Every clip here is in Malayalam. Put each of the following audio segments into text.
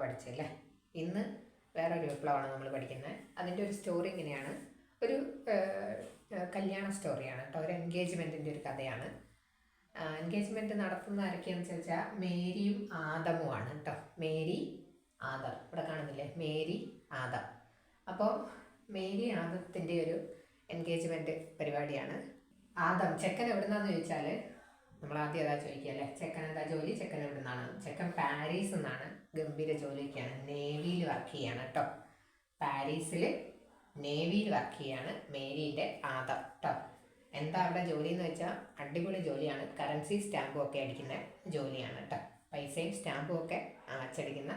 പഠിച്ചല്ലേ? ഇന്ന് വേറൊരു വിപ്ലവമാണ് നമ്മൾ പഠിക്കുന്നത്. അതിന്റെ ഒരു സ്റ്റോറി ഇങ്ങനെയാണ്. ഒരു കല്യാണ സ്റ്റോറിയാണ് കേട്ടോ. ഒരു എൻഗേജ്മെന്റിന്റെ ഒരു കഥയാണ്. എൻഗേജ്മെന്റ് നടത്തുന്ന ആരൊക്കെയാണെന്ന് ചോദിച്ചാൽ മേരിയും ആദമുമാണ് കേട്ടോ. Mary Adam. ഇവിടെ കാണുന്നില്ലേ? Mary Adam. അപ്പോൾ മേരി ആദത്തിന്റെ ഒരു എൻഗേജ്മെന്റ് പരിപാടിയാണ്. ആദം ചെക്കൻ എവിടുന്നാന്ന് ചോദിച്ചാൽ നമ്മൾ ആദ്യം അതാ ചോദിക്കുകയല്ലേ ചെക്കൻ എന്താ ജോലി? ചെക്കൻ എവിടെ നിന്നാണ് ചെക്കൻ പാരീസ് എന്നാണ് ഗംഭീര ജോലിയൊക്കെയാണ്. നേവിയിൽ വർക്ക് ചെയ്യാണ് കേട്ടോ പാരീസിൽ നേവിയിൽ വർക്ക് ചെയ്യാണ് മേരിയുടെ ആദം കേട്ടോ എന്താ അവിടെ ജോലി എന്ന് വെച്ചാൽ അടിപൊളി ജോലിയാണ്. കറൻസി സ്റ്റാമ്പും ഒക്കെ അടിക്കുന്ന ജോലിയാണ് കേട്ടോ പൈസയും സ്റ്റാമ്പും ഒക്കെ അച്ചടിക്കുന്ന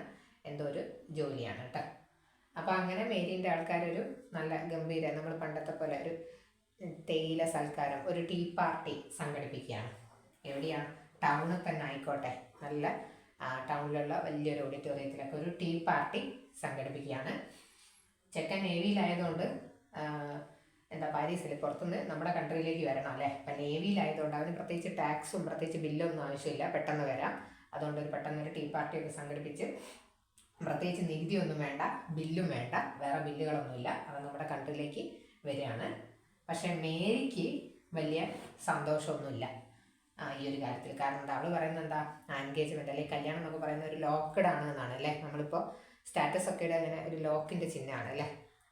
എന്തോ ഒരു ജോലിയാണ് കേട്ടോ അപ്പോൾ അങ്ങനെ മേരീന്റെ ആൾക്കാരൊരു നല്ല ഗംഭീര നമ്മൾ പണ്ടത്തെ പോലെ ഒരു തേയില സൽക്കാരം ഒരു ടീ പാർട്ടി സംഘടിപ്പിക്കുകയാണ്. എവിടെയാണ് ടൗണിൽ തന്നെ ആയിക്കോട്ടെ. നല്ല ടൗണിലുള്ള വലിയൊരു ഓഡിറ്റോറിയത്തിലൊക്കെ ഒരു ടീ പാർട്ടി സംഘടിപ്പിക്കുകയാണ്. ചെക്കൻ നേവിയിലായതുകൊണ്ട് എന്താ പാരീസിൽ പുറത്തുനിന്ന് നമ്മുടെ കൺട്രിയിലേക്ക് വരണം അല്ലേ? അപ്പം നേവിയിലായതുകൊണ്ട് അവന് പ്രത്യേകിച്ച് ടാക്സും പ്രത്യേകിച്ച് ബില്ലും ഒന്നും ആവശ്യമില്ല. പെട്ടെന്ന് വരാം. അതുകൊണ്ട് ഒരു പെട്ടെന്ന് ഒരു ടീ പാർട്ടിയൊക്കെ സംഘടിപ്പിച്ച് പ്രത്യേകിച്ച് നികുതി ഒന്നും വേണ്ട ബില്ലും വേണ്ട വേറെ ബില്ലുകളൊന്നുമില്ല അവൻ നമ്മുടെ കൺട്രിയിലേക്ക് വരികയാണ്. പക്ഷേ മേരിക്ക് വലിയ സന്തോഷമൊന്നുമില്ല. ഈ ഒരു കാര്യത്തിൽ. കാരണം എന്താ? അവൾ പറയുന്നത് എന്താ? എൻഗേജ്മെന്റ് അല്ലെങ്കിൽ കല്യാണം എന്നൊക്കെ പറയുന്ന ഒരു ലോക്കഡ് ആണ് എന്നാണ് അല്ലേ? നമ്മളിപ്പോൾ സ്റ്റാറ്റസ് ഒക്കെ ഇടുക അങ്ങനെ ഒരു ലോക്കിന്റെ ചിഹ്നമാണ് അല്ലേ?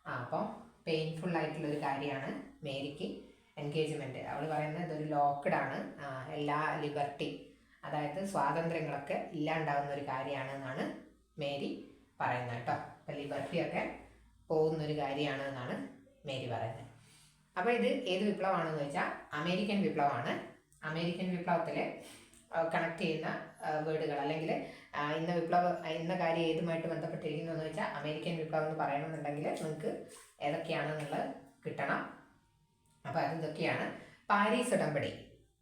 ആ അപ്പോൾ പെയിൻഫുൾ ആയിട്ടുള്ള ഒരു കാര്യമാണ് മേരിക്ക് എൻഗേജ്മെന്റ് അവൾ പറയുന്നത് ഇതൊരു ലോക്കഡ് ആണ്. എല്ലാ ലിബർട്ടി അതായത് സ്വാതന്ത്ര്യങ്ങളൊക്കെ ഇല്ലാണ്ടാവുന്ന ഒരു കാര്യമാണ് എന്നാണ് മേരി പറയുന്നത് കേട്ടോ. അപ്പം ലിബർട്ടിയൊക്കെ പോകുന്നൊരു കാര്യമാണ് എന്നാണ് മേരി പറയുന്നത്. അപ്പോൾ ഇത് ഏത് വിപ്ലവമാണെന്ന് വെച്ചാൽ അമേരിക്കൻ വിപ്ലവമാണ്. അമേരിക്കൻ വിപ്ലവത്തിൽ കണക്ട് ചെയ്യുന്ന വേർഡുകൾ. അല്ലെങ്കിൽ ഇന്ന വിപ്ലവ ഇന്ന കാര്യം ഏതുമായിട്ട് ബന്ധപ്പെട്ടിരിക്കുന്നു എന്ന് വെച്ചാൽ അമേരിക്കൻ വിപ്ലവം എന്ന് പറയണമെന്നുണ്ടെങ്കിൽ നിങ്ങൾക്ക് ഏതൊക്കെയാണെന്നുള്ളത് കിട്ടണം. അപ്പോൾ അത് പാരീസ് ഉടമ്പടി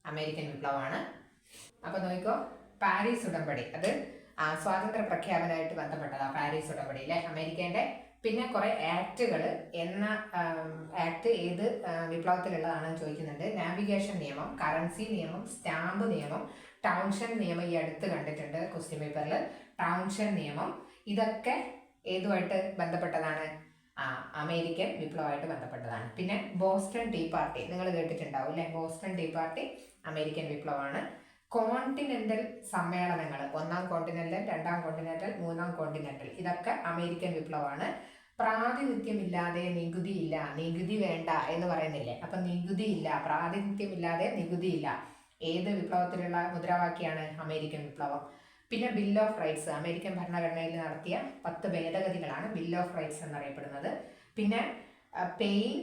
അമേരിക്കൻ വിപ്ലവമാണ്. അപ്പോൾ നോക്കിക്കോ പാരീസ് ഉടമ്പടി. അത് സ്വാതന്ത്ര്യ പ്രഖ്യാപനമായിട്ട് ബന്ധപ്പെട്ടതാണ് പാരീസ് ഉടമ്പടി അല്ലേ? അമേരിക്കേന്റെ പിന്നെ കുറേ ആക്റ്റുകൾ എന്ന ആക്ട് ഏത് വിപ്ലവത്തിലുള്ളതാണെന്ന് ചോദിക്കുന്നുണ്ട്. നാവിഗേഷൻ നിയമം കറൻസി നിയമം സ്റ്റാമ്പ് നിയമം ടൗൺഷൻ നിയമം ഈ അടുത്ത് കണ്ടിട്ടുണ്ട് ക്വസ്റ്റ്യൻ പേപ്പറിൽ ടൗൺഷൻ നിയമം ഇതൊക്കെ ഏതുമായിട്ട് ബന്ധപ്പെട്ടതാണ്? ആ അമേരിക്കൻ വിപ്ലവമായിട്ട് ബന്ധപ്പെട്ടതാണ്. പിന്നെ ബോസ്റ്റൺ ടീ പാർട്ടി നിങ്ങൾ കേട്ടിട്ടുണ്ടാവും അല്ലേ? ബോസ്റ്റൺ ടീ പാർട്ടി അമേരിക്കൻ വിപ്ലവമാണ്. കോണ്ടിനെന്റൽ സമ്മേളനങ്ങൾ ഒന്നാം കോണ്ടിനെന്റൽ രണ്ടാം കോണ്ടിനെന്റൽ മൂന്നാം കോണ്ടിനെന്റൽ ഇതൊക്കെ അമേരിക്കൻ വിപ്ലവമാണ്. പ്രാതിനിധ്യമില്ലാതെ നികുതി ഇല്ല നികുതി വേണ്ട എന്ന് പറയുന്നില്ലേ? അപ്പൊ നികുതി ഇല്ല പ്രാതിനിധ്യമില്ലാതെ നികുതി ഇല്ല ഏത് വിപ്ലവത്തിലുള്ള മുദ്രാവാക്യാണ് അമേരിക്കൻ വിപ്ലവം? പിന്നെ ബിൽ ഓഫ് റൈറ്റ്സ് അമേരിക്കൻ ഭരണഘടനയിൽ നടത്തിയ പത്ത് ഭേദഗതികളാണ് ബിൽ ഓഫ് റൈറ്റ്സ് എന്നറിയപ്പെടുന്നത്. പിന്നെ പെയിൻ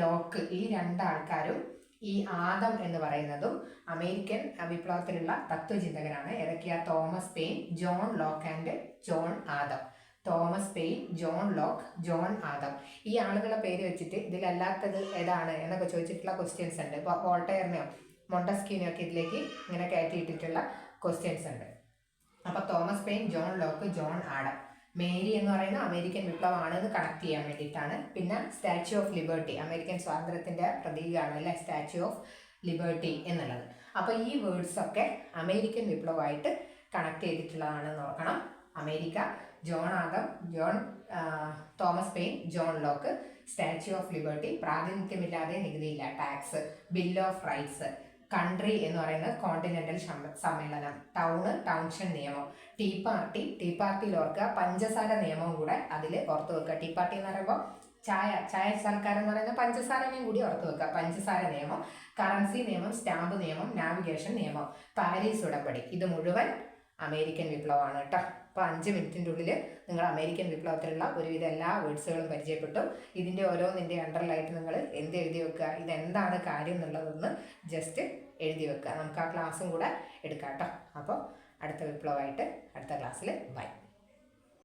ലോക്ക് ഈ രണ്ടാൾക്കാരും ഈ ആദം എന്ന് പറയുന്നതും അമേരിക്കൻ വിപ്ലവത്തിലുള്ള തത്വചിന്തകരാണ് ഏതൊക്കെയാ? Thomas Paine John Locke and John Adam. Thomas Paine John Locke John Adam. ഈ ആളുകളുടെ പേര് വെച്ചിട്ട് ഇതിലല്ലാത്തത് ഏതാണ് എന്നൊക്കെ ചോദിച്ചിട്ടുള്ള ക്വസ്റ്റ്യൻസ് ഉണ്ട്. ഇപ്പോൾ വോൾട്ടയറിനെയോ മൊണ്ടസ്ക്യൂനെയോ ഒക്കെ ഇതിലേക്ക് ഇങ്ങനെ കയറ്റിയിട്ടിട്ടുള്ള ക്വസ്റ്റ്യൻസ് ഉണ്ട്. അപ്പൊ Thomas Paine John Locke John Adam Mary എന്ന് പറയുന്ന അമേരിക്കൻ വിപ്ലവമാണ് വിപ്ലവമാണെന്ന് കണക്ട് ചെയ്യാൻ വേണ്ടിയിട്ടാണ്. പിന്നെ സ്റ്റാച്യു ഓഫ് ലിബർട്ടി അമേരിക്കൻ സ്വാതന്ത്ര്യത്തിന്റെ പ്രതീകമാണ് അല്ലെ? സ്റ്റാച്യു ഓഫ് ലിബർട്ടി എന്നുള്ളത്. അപ്പോൾ ഈ വേർഡ്സൊക്കെ അമേരിക്കൻ വിപ്ലവമായിട്ട് കണക്ട് ചെയ്തിട്ടുള്ളതാണെന്ന് നോക്കണം America John Adam John Thomas Paine John Locke statue of liberty പ്രാതിനിധ്യമില്ലാതെ നികുതിയില്ല tax bill of rights country എന്ന് പറയുന്നത് കോണ്ടിനെന്റൽ സമ്മേളനം. ടൗണ് ടൗൺഷൻ നിയമം. ടീ പാർട്ടി ടീ പാർട്ടിയിൽ ഓർക്കുക. പഞ്ചസാര നിയമവും കൂടെ അതിൽ ഓർത്ത് വെക്കുക. ടീ പാർട്ടി എന്ന് പറയുമ്പോൾ ചായ ചായ സൽക്കാരം എന്ന് പറയുന്ന പഞ്ചസാരനെയും കൂടി ഓർത്ത് വെക്കുക. പഞ്ചസാര നിയമം കറൻസി നിയമം സ്റ്റാമ്പ് നിയമം നാവിഗേഷൻ നിയമം. പാരീസ് ഉടമ്പടി ഇത് മുഴുവൻ അമേരിക്കൻ വിപ്ലവമാണ് കേട്ടോ. അപ്പോൾ അഞ്ച് മിനിറ്റിന്റെ ഉള്ളിൽ നിങ്ങൾ അമേരിക്കൻ വിപ്ലവത്തിലുള്ള ഒരുവിധ എല്ലാ വേർഡ്സുകളും പരിചയപ്പെട്ടു. ഇതിന്റെ ഓരോന്നിന്റെ അണ്ടറിലായിട്ട് നിങ്ങൾ എന്ത് എഴുതി വെക്കുക ഇതെന്താണ് കാര്യം എന്നുള്ളതൊന്ന് ജസ്റ്റ് എഴുതി വെക്കുക. നമുക്ക് ആ ക്ലാസ്സും കൂടെ എടുക്കാം കേട്ടോ. അപ്പോൾ അടുത്ത വിപ്ലവമായിട്ട് അടുത്ത ക്ലാസ്സിൽ ബൈ